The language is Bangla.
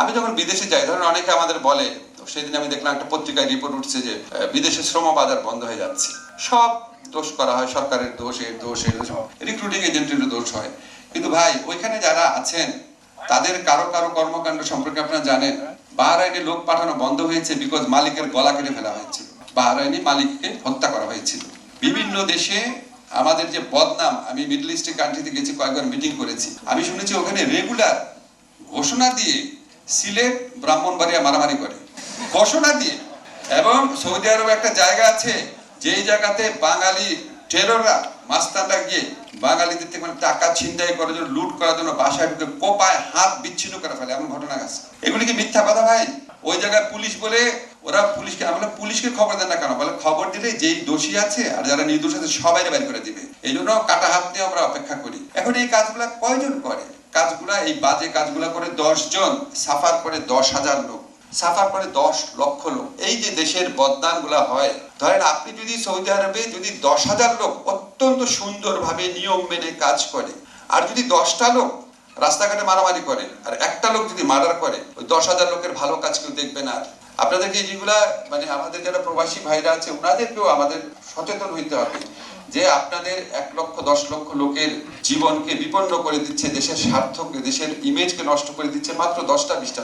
আমি যখন বিদেশে যাই, ধরেন অনেকে আমাদের বলে সেদিন আমি দেখলাম একটা পত্রিকায় রিপোর্ট উঠছে যে বিদেশে শ্রম বাজার বন্ধ হয়ে যাচ্ছে। সব দোষ করা হয়, সরকারের দোষ, এর দোষ এর দোষ রিক্রুটিং এজেন্টের দোষ হয়। কিন্তু ভাই, ওইখানে যারা আছেন, তাদের কারও কারও কর্মকাণ্ড সম্পর্কে আপনারা জানেন, বাহরাইনে লোক পাঠানো বন্ধ হয়েছে বিকজ মালিকের গলা কেটে ফেলা হয়েছিল। বাহরাইনে মালিককে হত্যা করা হয়েছিল। বিভিন্ন দেশে আমাদের যে বদনাম, আমি মিডল ইস্টের কান্ট্রিতে গেছি, কয়েকবার মিটিং করেছি। আমি শুনেছি ওখানে রেগুলার ঘোষণা দিয়ে সিলেট ব্রাহ্মণবাড়িয়া মারামারি করে। ঘোষণা দিয়ে এবং সৌদি আরবে একটা জায়গা আছে, যেই জায়গাতে বাঙালি টেরররা মাস্তানরা গিয়ে বাঙালিদের থেকে মানে টাকা ছিনতাই করার জন্য, লুট করার জন্য বাসায় ঢুকে কোপায় হাত বিচ্ছিন্ন করে ফেলে, এমন ঘটনা আছে। এগুলি কি মিথ্যা কথা ভাই? ওই জায়গায় পুলিশ বলে ওরা পুলিশকে, আমরা পুলিশকে খবর দেন না কেন? বলে খবর দিলে যেই দোষী আছে আর যারা নির্দোষ আছে সবাই বের করে দিবে। এই জন্য কাটা হাত নিয়ে আমরা অপেক্ষা করি। এখন এই কাজগুলা কয়জন করে? কাজগুলা, এই বাজে কাজগুলা করে দশ জন সাফার করে দশ হাজার লোক। সাফার করে দশ লক্ষ লোক। এই যে দেশের বদনামগুলা হয়, ধরেন আপনি যদি সৌদি আরবে যদি দশ হাজার লোক অত্যন্ত সুন্দরভাবে নিয়ম মেনে কাজ করে, আর যদি দশটা লোক রাস্তাঘাটে মারামারি করে, আর একটা লোক যদি মার্ডার করে, ওই দশ হাজার লোকের ভালো কাজ কেউ দেখবে না আপনাদেরকে যেগুলা মানে আমাদের যারা প্রবাসী ভাইরা আছে ওনাদেরকেও আমাদের সচেতন হইতে হবে। যে আপনাদের এক লক্ষ, দশ লক্ষ লোকের জীবনকে বিপন্ন করে দিচ্ছে, দেশের স্বার্থকে, দেশের ইমেজকে নষ্ট করে দিচ্ছে, মাত্র দশটা, বিশটা